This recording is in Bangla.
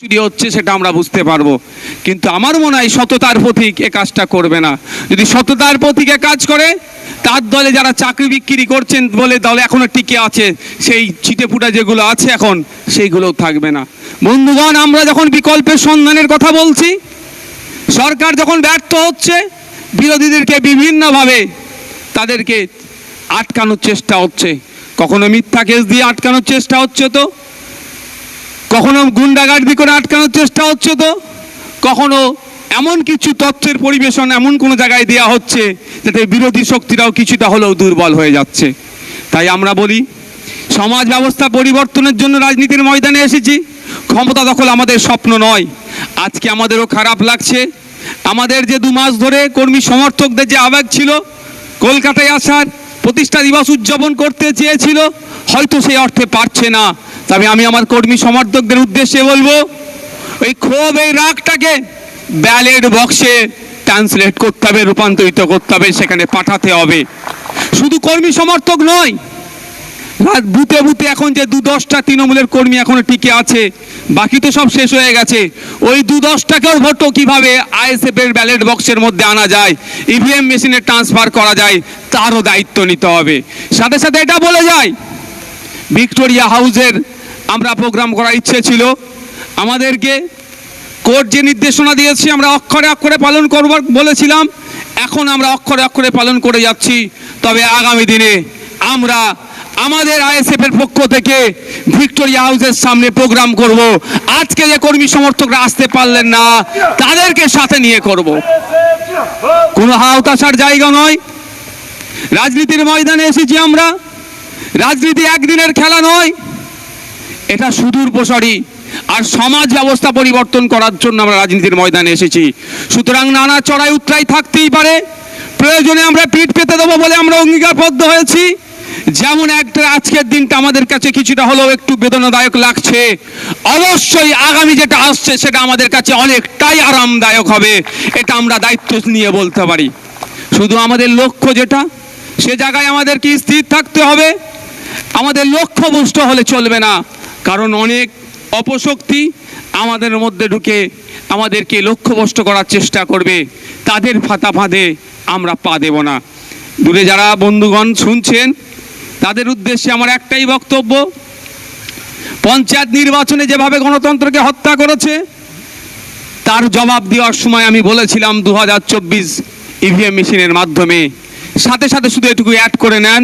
চুরি হচ্ছে সেটা আমরা বুঝতে পারব। কিন্তু আমার মনে হয় সততার প্রতীক এ কাজটা করবে না। যদি সততার প্রতীকে কাজ করে, তার দলে যারা চাকরি বিক্রি করছেন বলে দলে এখনও টিকে আছে, সেই ছিটেফুটা যেগুলো আছে এখন, সেইগুলোও থাকবে না। বন্ধুগণ, আমরা যখন বিকল্পের সন্ধানের কথা বলছি, সরকার যখন ব্যর্থ হচ্ছে, বিরোধীদেরকে বিভিন্নভাবে তাদেরকে আটকানোর চেষ্টা হচ্ছে। কখনো মিথ্যা কেস দিয়ে আটকানোর চেষ্টা হচ্ছে তো? কখনো গুন্ডাগার্দি করে আটকানোর চেষ্টা হচ্ছে তো? কখনো এমন কিছু তথ্যের পরিবেশন এমন কোনো জায়গায় দেওয়া হচ্ছে যাতে বিরোধী শক্তিরাও কিছুটা হলেও দুর্বল হয়ে যাচ্ছে। তাই আমরা বলি, সমাজ ব্যবস্থা পরিবর্তনের জন্য রাজনীতির ময়দানে এসেছি। ক্ষমতা দখল আমাদের স্বপ্ন নয়। আজকে আমাদেরও খারাপ লাগছে। আমাদের যে দু মাস ধরে কর্মী সমর্থকদের যে আবেগ ছিল, কলকাতায় আসার প্রতিষ্ঠা দিবস উদযাপন করতে চেয়েছিল, হয়তো সেই অর্থে পারছে না। তবে আমি আমার কর্মী সমর্থকদের উদ্দেশ্যে বলব, ওই ক্ষোভ, এই রাগটাকে ব্যালেট বক্সে ট্রান্সলেট করতে হবে, রূপান্তরিত করতে হবে, সেখানে পাঠাতে হবে। শুধু কর্মী সমর্থক নয় বুতে বুতে এখন যে দু দশটা তৃণমূলের কর্মী এখনও টিকে আছে, বাকি তো সব শেষ হয়ে গেছে, ওই দু দশটাকেও ভোটও কীভাবে আইএসএফ এর ব্যালেট বক্সের মধ্যে আনা যায় ইভিএম মেশিনে ট্রান্সফার করা যায়, তারও দায়িত্ব নিতে হবে। সাথে সাথে এটা বলে যায়, ভিক্টোরিয়া হাউসের আমরা প্রোগ্রাম করার ইচ্ছে ছিল। আমাদেরকে কোর্ট যে নির্দেশনা দিয়েছে, আমরা অক্ষরে অক্ষরে পালন করবার বলেছিলাম। এখন আমরা অক্ষরে অক্ষরে পালন করে যাচ্ছি। তবে আগামী দিনে আমরা আমাদের আইএসএফ এর পক্ষ থেকে ভিক্টোরিয়া হাউসের সামনে প্রোগ্রাম করব। আজকে যে কর্মী সমর্থকরা আসতে পারলেন না, তাদেরকে সাথে নিয়ে করব। কোনো হাওতাশার জায়গা নয়। রাজনীতির ময়দানে এসেছি আমরা। রাজনীতি একদিনের খেলা নয়। এটা সুদূর প্রসারী। আর সমাজ ব্যবস্থা পরিবর্তন করার জন্য আমরা রাজনীতির ময়দানে এসেছি। সুতরাং নানা চড়াই উত্তরাই থাকতেই পারে। প্রয়োজনে আমরা পিঠ পেতে দেবো বলে আমরা অঙ্গীকারবদ্ধ হয়েছি। যেমন একটা আজকের দিনটা আমাদের কাছে কিছুটা হলেও একটু বেদনাদায়ক লাগছে। অবশ্যই আগামী যেটা আসছে সেটা আমাদের কাছে অনেকটাই আরামদায়ক হবে। এটা আমরা দায়িত্ব নিয়ে বলতে পারি। শুধু আমাদের লক্ষ্য যেটা, সে জায়গায় আমাদেরকে স্থির থাকতে হবে। আমাদের লক্ষ্যভ্রষ্ট হলে চলবে না। কারণ অনেক অপশক্তি আমাদের মধ্যে ঢুকে আমাদেরকে লক্ষ্যভ্রষ্ট করার চেষ্টা করবে। তাদের ফাতা ফাঁদে আমরা পা দেব না। দূরে যারা বন্ধুগণ শুনছেন, তাদের উদ্দেশ্যে আমার একটাই বক্তব্য, পঞ্চায়েত নির্বাচনে যেভাবে গণতন্ত্রকে হত্যা করেছে, তার জবাব দেওয়ার সময় আমি বলেছিলাম দু হাজার চব্বিশ ইভিএম মেশিনের মাধ্যমে। সাথে সাথে শুধু এটুকু অ্যাড করে নেন